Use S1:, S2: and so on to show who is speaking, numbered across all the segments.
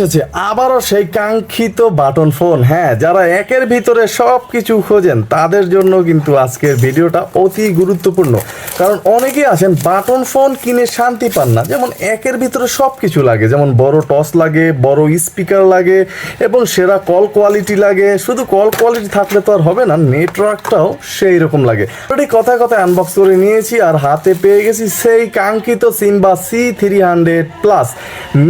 S1: এসেছে। আবারও সেই কাঙ্ক্ষিত বাটন ফোন। হ্যাঁ যারা একের ভিতরে সব কিছু খোঁজেন, তাদের জন্য কিন্তু আজকের ভিডিওটা অতি গুরুত্বপূর্ণ। কারণ অনেকেই আছেন, বাটন ফোন কিনে শান্তি পান না। যেমন একের ভিতরে সব কিছু লাগে। যেমন বড় টস লাগে, বড় স্পিকার লাগে, এবং সেরা কল কোয়ালিটি লাগে। শুধু কল কোয়ালিটি থাকলে তো আর হবে না, নেটওয়ার্কটাও সেই রকম লাগে। ওটি কথায় কথায় আনবক্স করে নিয়েছি আর হাতে পেয়ে গেছি সেই কাঙ্ক্ষিত Simba C three hundred plus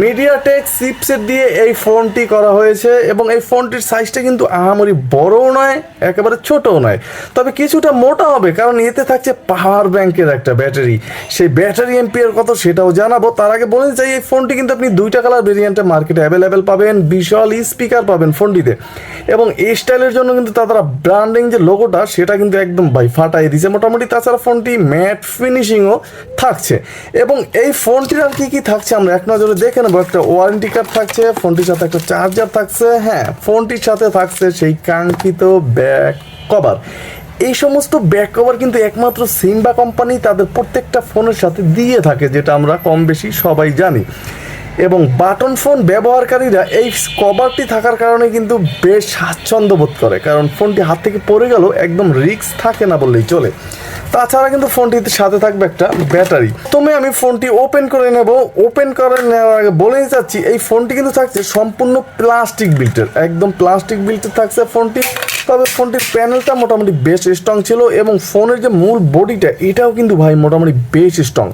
S1: MediaTek chipset দিয়ে এই ফোনটি করা হয়েছে এবং এই ফোনটির সাইজটা কিন্তু আহামরি বড়ও নয়, একেবারে ছোটও নয়। তবে কিছুটা মোটা হবে, কারণ এতে থাকছে পাওয়ার ব্যাংকের একটা ব্যাটারি সেই ব্যাটারি এমপিয়ার কত সেটাও জানাব। তার আগে বলে চাই, এই ফোনটি কিন্তু আপনি দুইটা কালার ভেরিয়েন্টে মার্কেটে অ্যাভেলেবেল পাবেন বিশাল স্পিকার পাবেন ফোনটিতে। এবং এই স্টাইলের জন্য কিন্তু তারা ব্র্যান্ডিং যে লোগোটা সেটা কিন্তু একদম ভাই ফাটাই দিয়েছে মোটামুটি তাছাড়া ফোনটি ম্যাট ফিনিশিংও থাকছে। এবং এই ফোনটির আর কি কি থাকছে আমরা এক নজরে দেখে নেব। একটা ওয়ারেন্টি কার্ড থাকছে ফোনটির সাথে একটা চার্জার থাকছে হ্যাঁ ফোনটির সাথে থাকছে সেই কাঙ্ক্ষিত ব্যাক কভার এই সমস্ত ব্যাক কভার কিন্তু একমাত্র সিম্বা কোম্পানি তাদের প্রত্যেকটা ফোনের সাথে দিয়ে থাকে, যেটা আমরা কম বেশি সবাই জানি। এবং বাটন ফোন ব্যবহারকারীরা এই কভারটি থাকার কারণে কিন্তু বেশ স্বাচ্ছন্দ্য বোধ করে, কারণ ফোনটি হাত থেকে পড়ে গেল একদম রিস্ক থাকে না বললেই চলে। তাছাড়া কিন্তু ফোনটির সাথে থাকবে একটা ব্যাটারি। তুমি আমি ফোনটি ওপেন করে নেব। ওপেন করে নেওয়ার আগে বলেই চাচ্ছি, এই ফোনটি কিন্তু থাকছে সম্পূর্ণ প্লাস্টিক বিল্টের একদম প্লাস্টিক বিল্টের থাকছে ফোনটি। তবে ফোনটির প্যানেলটা মোটামুটি বেশ স্ট্রং ছিল এবং ফোনের যে মূল বডিটা, এটাও কিন্তু ভাই মোটামুটি বেশ স্ট্রং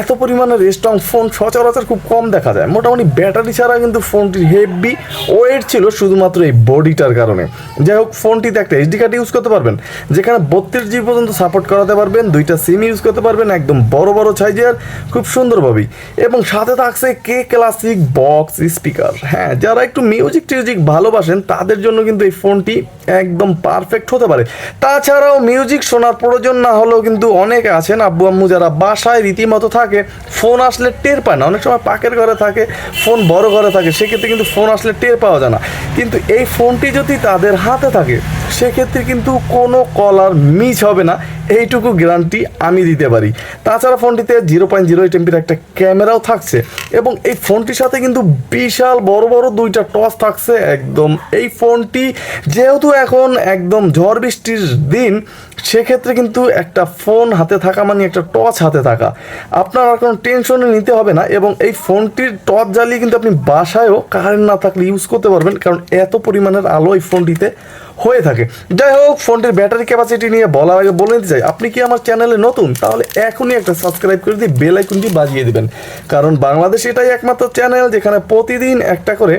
S1: এত পরিমাণের স্ট্রং ফোন সচরাচর খুব কম দেখা যায়। মোটামুটি ব্যাটারি ছাড়া কিন্তু ফোনটির হেভি ওয়েট ছিল শুধুমাত্র এই বডিটার কারণে। যাই হোক, ফোনটিতে একটা এইচডি কার্ড ইউজ করতে পারবেন, যেখানে বত্রিশ জিবি পর্যন্ত সাপোর্ট করাতে পারবেন, দুইটা সিম ইউজ করতে পারবেন, একদম বড় বড় সাইজের খুব সুন্দরভাবেই এবং সাথে থাকছে কে ক্লাসিক বক্স স্পিকার হ্যাঁ যারা একটু মিউজিক টিউজিক ভালোবাসেন, তাদের জন্য কিন্তু এই ফোনটি একদম পারফেক্ট হতে পারে। তাছাড়াও মিউজিক শোনার প্রয়োজন না হলেও কিন্তু অনেকে আছেন, আব্বু আম্মু যারা বাসায় রীতিমতো থাকে ফোন আসলে টের পায় না। অনেক সময় পাকের ঘরে থাকে ফোন বড় ঘরে থাকে, সেক্ষেত্রে কিন্তু ফোন আসলে টের পাওয়া যায় না। কিন্তু এই ফোনটি যদি তাদের হাতে থাকে, সেক্ষেত্রে কিন্তু কোনো কলার মিস হবে না। এইটুকু গ্যারান্টি আমি দিতে পারি। তাছাড়া ফোনটিতে জিরো পয়েন্ট জিরো এইট এমপির একটা ক্যামেরাও থাকছে এবং এই ফোনটির সাথে কিন্তু বিশাল বড় বড় দুইটা টস থাকছে। একদম এই ফোনটি যেহেতু এখন একদম ঝড় বৃষ্টির দিন, সেক্ষেত্রে কিন্তু একটা ফোন হাতে থাকা মানে একটা টর্চ হাতে থাকা। আপনার আর কোনো টেনশনে নিতে হবে না এবং এই ফোনটির টর্চ জ্বালিয়ে কিন্তু আপনি বাসায়ও কারেন্ট না থাকলে ইউজ করতে পারবেন, কারণ এত পরিমাণের আলো এই ফোনটিতে হয়ে থাকে। যাই হোক, ফোনটির ব্যাটারি ক্যাপাসিটি নিয়ে বলার আগে বলে নিতে চাই, আপনি কি আমার চ্যানেলে নতুন? তাহলে এখনই একটা সাবস্ক্রাইব করে দিয়ে বেল আইকনটি বাজিয়ে দিবেন। কারণ বাংলাদেশ এটাই একমাত্র চ্যানেল যেখানে প্রতিদিন একটা করে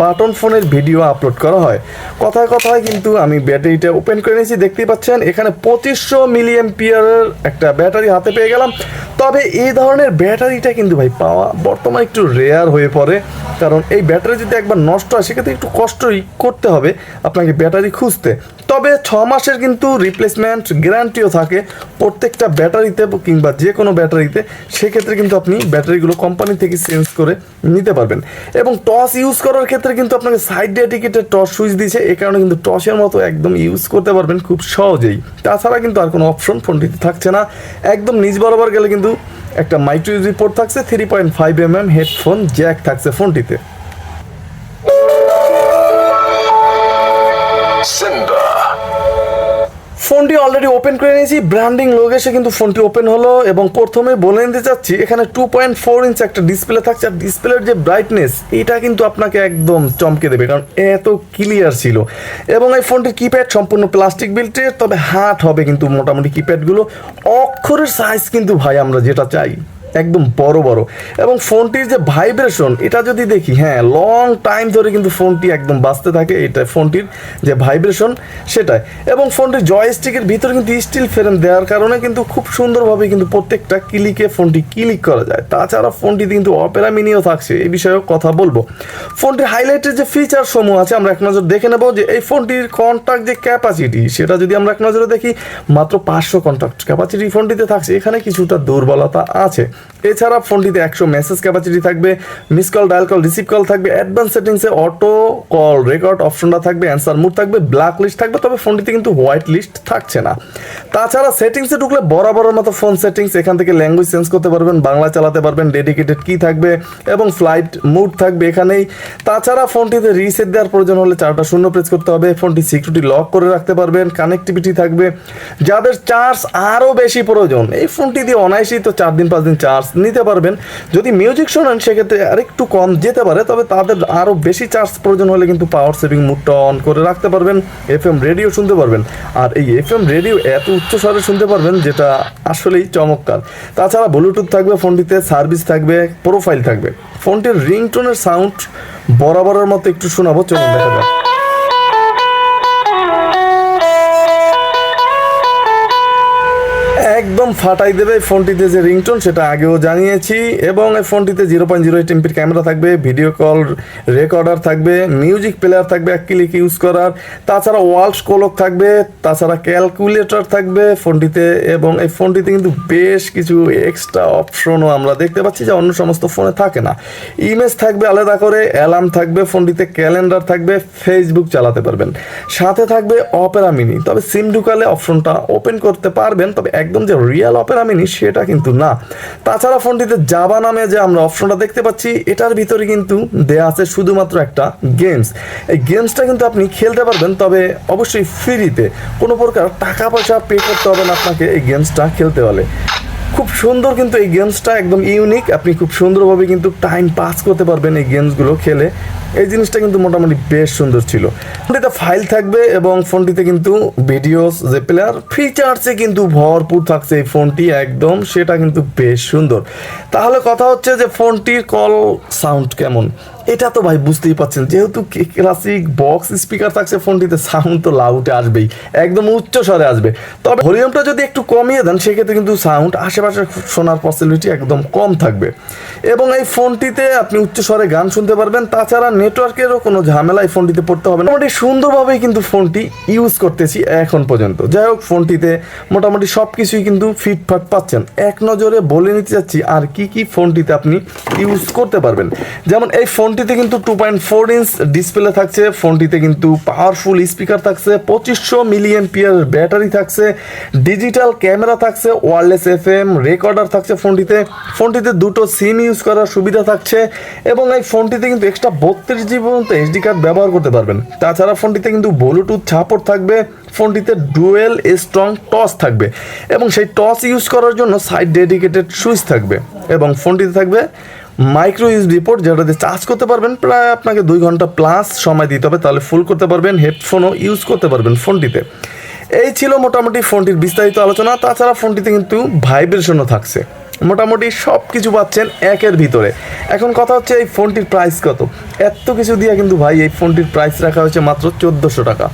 S1: বাটন ফোনের ভিডিও আপলোড করা হয়। কথায় কথায় কিন্তু আমি ব্যাটারিটা ওপেন করে নিয়েছি, দেখতেই পাচ্ছেন, এখানে পঁচিশশো মিলিয়ন পিয়ারের একটা ব্যাটারি হাতে পেয়ে গেলাম। তবে এই ধরনের ব্যাটারিটা কিন্তু ভাই পাওয়া বর্তমানে একটু রেয়ার হয়ে পড়ে। কারণ এই ব্যাটারি যদি একবার নষ্ট হয়, সেক্ষেত্রে একটু কষ্টই করতে হবে। আপনাকে ব্যাটারি খুঁজতে। তবে ছ মাসের কিন্তু রিপ্লেসমেন্ট গ্যারান্টিও থাকে। প্রত্যেকটা ব্যাটারিতে কিংবা যে কোনো ব্যাটারিতে, সেক্ষেত্রে কিন্তু আপনি ব্যাটারিগুলো কোম্পানি থেকে চেঞ্জ করে নিতে পারবেন। এবং টস ইউজ করার ক্ষেত্রে কিন্তু আপনাকে সাইড ডেডিকেটেড টস সুইচ দিয়েছে। এ কারণে কিন্তু টসের মতো একদম ইউজ করতে পারবেন খুব সহজেই। তাছাড়া কিন্তু আর কোনো অপশন ফোনটিতে থাকছে না। একদম নিজ বরাবর গেলে কিন্তু একটা মাইক্রো ইউজি পোর্ট থাকছে three point five M M headphone jack থাকছে ফোনটিতে ফোনটি অলরেডি ওপেন করে নিয়েছি। ব্র্যান্ডিং লোক এসে কিন্তু ফোনটি ওপেন হলো এবং প্রথমে বলে নিতে চাচ্ছি, এখানে টু পয়েন্ট ফোর ইঞ্চ একটা ডিসপ্লে থাকছে। আর ডিসপ্লের যে ব্রাইটনেস এটা কিন্তু আপনাকে একদম চমকে দেবে, কারণ এত ক্লিয়ার ছিল। এবং এই ফোনটির কিপ্যাড সম্পূর্ণ প্লাস্টিক বিল্টের তবে হাট হবে কিন্তু মোটামুটি কিপ্যাডগুলো অক্ষরের সাইজ কিন্তু ভাই, আমরা যেটা চাই। একদম বড় বড়। এবং ফোনটির যে ভাইব্রেশন, এটা যদি দেখি হ্যাঁ লং টাইম ধরে কিন্তু ফোনটি একদম বাঁচতে থাকে, এটা ফোনটির যে ভাইব্রেশন, সেটাই। এবং ফোনটির জয়স্টিকের ভিতরে কিন্তু স্টিল ফ্রেম দেওয়ার কারণে কিন্তু খুব সুন্দরভাবে কিন্তু প্রত্যেকটা ক্লিকে ফোনটি ক্লিক করা যায়। তাছাড়া ফোনটিতে কিন্তু অপেরা মিনিও থাকছে, এই বিষয়েও কথা বলব। ফোনটির হাইলাইটের যে ফিচার সমূহ আছে, আমরা এক নজর দেখে নেব যে এই ফোনটির কন্ট্যাক্ট যে ক্যাপাসিটি সেটা যদি আমরা এক নজরে দেখি, মাত্র পাঁচশো কন্ট্যাক্ট ক্যাপাসিটি ফোনটিতে থাকছে। এখানে কিছুটা দুর্বলতা আছে। এছাড়া ফোনটিতে একশো মেসেজ ক্যাপাসিটি থাকবে miss call dial call receive call থাকবে অ্যাডভান্স সেটিংসে অটো কল রেকর্ড অপশনটা থাকবে অ্যান্সার মুড থাকবে ব্ল্যাক লিস্ট থাকবে, তবে ফোনটিতে কিন্তু হোয়াইট লিস্ট থাকছে না। তাছাড়া সেটিংসে ঢুকলে বরাবরের মতো ফোন সেটিংস এখান থেকে ল্যাঙ্গুয়েজ চেঞ্জ করতে পারবেন, বাংলা চালাতে পারবেন ডেডিকেটেড কি থাকবে এবং ফ্লাইট মুড থাকবে এখানেই। তাছাড়া ফোনটিতে রিসেট দেওয়ার প্রয়োজন হলে চারটা শূন্য প্রেস করতে হবে ফোনটি সিকিউরিটি লক করে রাখতে পারবেন কানেক্টিভিটি থাকবে। যাদের চার্জ আরও বেশি প্রয়োজন, এই ফোনটি দিয়ে অনায়াসেই তো চার দিন, পাঁচ দিন চার্জ নিতে পারবেন। যদি মিউজিক শোনেন, সেক্ষেত্রে আরেকটু কম যেতে পারে, তবে তাদের আরও বেশি চার্জ প্রয়োজন হলে কিন্তু পাওয়ার সেভিং মুডটা অন করে রাখতে পারবেন এফ এম রেডিও শুনতে পারবেন। আর এই এফ এম রেডিও এত উচ্চ স্বরে শুনতে পারবেন, যেটা আসলেই চমৎকার। তাছাড়া ব্লুটুথ থাকবে, ফোনটিতে সার্ভিস থাকবে প্রোফাইল থাকবে। ফোনটির রিংটোনের সাউন্ড বরাবরের মতো একটু শোনাবো, চলুন দেখা যাক। একদম ফাটাই দেবে ফোনটিতে যে রিংটোন, সেটা আগেও জানিয়েছি। এবং এই ফোনটিতে জিরো পয়েন্ট জিরো এইট এমপির ক্যামেরা থাকবে, ভিডিও কল রেকর্ডার থাকবে, মিউজিক প্লেয়ার থাকবে, এক ক্লিক ইউজ করার। তাছাড়া ওয়ালস কোলক থাকবে, তাছাড়া ক্যালকুলেটর থাকবে ফোনটিতে। এবং এই ফোনটিতে কিন্তু বেশ কিছু এক্সট্রা অপশনও আমরা দেখতে পাচ্ছি, যা অন্য সমস্ত ফোনে থাকে না। ইমেজ থাকবে আলাদা করে, অ্যালার্ম থাকবে, ফোনটিতে ক্যালেন্ডার থাকবে, ফেসবুক চালাতে পারবেন। সাথে থাকবে অপেরা মিনি, তবে সিম ঢুকালে অপশনটা ওপেন করতে পারবেন, তবে একদম যে রিয়েল অপেরা মিনি সেটা কিন্তু না। তাছাড়া ফোনটিতে জাবা নামে যে আমরা অপশনটা দেখতে পাচ্ছি, এটার ভিতরে কিন্তু দেয়া আছে শুধুমাত্র একটা গেমস এই গেমসটা কিন্তু আপনি খেলতে পারবেন, তবে অবশ্যই ফ্রিতে কোনো প্রকার টাকা পয়সা পে করতে হবে না আপনাকে এই গেমসটা খেলতে হলে। খুব সুন্দর কিন্তু এই গেমসটা একদম ইউনিক আপনি খুব সুন্দরভাবে কিন্তু টাইম পাস করতে পারবেন এই গেমসগুলো খেলে। এই জিনিসটা কিন্তু মোটামুটি বেশ সুন্দর ছিল। ফোনটিতে ফাইল থাকবে এবং ফোনটিতে কিন্তু ভিডিওস, যে প্লেয়ার ফিচার্সে কিন্তু ভরপুর থাকছে এই ফোনটি, একদম সেটা কিন্তু বেশ সুন্দর। তাহলে কথা হচ্ছে যে ফোনটির কল সাউন্ড কেমন? এটা তো ভাই বুঝতেই পারছেন, যেহেতু ক্লাসিক বক্স স্পিকার থাকছে, ফোনটিতে সাউন্ড তো লাউডে আসবেই, একদম উচ্চ স্বরে আসবে। তবে ভলিউমটা যদি একটু কমিয়ে দেন, সেক্ষেত্রে কিন্তু সাউন্ড আশেপাশে শোনার পসিবিলিটি একদম কম থাকবে। এবং এই ফোনটিতে আপনি উচ্চ স্বরে গান শুনতে পারবেন, তাছাড়া নেটওয়ার্কেরও কোনো ঝামেলা এই ফোনটিতে পড়তে হবে না। মোটামুটি সুন্দরভাবেই কিন্তু ফোনটি ইউজ করতেছি এখন পর্যন্ত। যাই হোক, ফোনটিতে মোটামুটি সব কিছুই কিন্তু ফিটফাট পাচ্ছেন। এক নজরে বলে নিতে চাচ্ছি, আর কি কি ফোনটিতে আপনি ইউজ করতে পারবেন। যেমন এই ফোনটিতে কিন্তু two point four inch display থাকছে। ফোনটিতে কিন্তু পাওয়ারফুল স্পিকার থাকছে, পঁচিশশো মিলিয়ন পিয়ার ব্যাটারি থাকছে ডিজিটাল ক্যামেরা থাকছে ওয়ারলেস এফ এম রেকর্ডার থাকছে ফোনটিতে। ফোনটিতে দুটো সিম ইউজ করার সুবিধা থাকছে এবং এই ফোনটিতে কিন্তু এক্সট্রা বত্রিশ জিবি পর্যন্ত এইচডি কার্ড ব্যবহার করতে পারবেন। তাছাড়া ফোনটিতে কিন্তু ব্লুটুথ সাপোর্ট থাকবে, ফোনটিতে ডুয়েল স্ট্রং টস থাকবে এবং সেই টস ইউজ করার জন্য সাইড ডেডিকেটেড সুইচ থাকবে এবং ফোনটিতে থাকবে মাইক্রো ইউএসবি পোর্ট যেটাতে চার্জ করতে পারবেন, প্রায় আপনাকে দুই ঘণ্টা প্লাস সময় দিতে হবে, তাহলে ফুল করতে পারবেন হেডফোনও ইউজ করতে পারবেন ফোনটিতে। এই ছিল মোটামুটি ফোনটির বিস্তারিত আলোচনা, তাছাড়া ফোনটিতে কিন্তু ভাইব্রেশনও থাকছে। মোটামুটি সব কিছু পাচ্ছেন একের ভিতরে। এখন কথা হচ্ছে এই ফোনটির প্রাইস কত। এত কিছু দিয়ে কিন্তু ভাই, এই ফোনটির প্রাইস রাখা হয়েছে মাত্র চোদ্দোশো টাকা।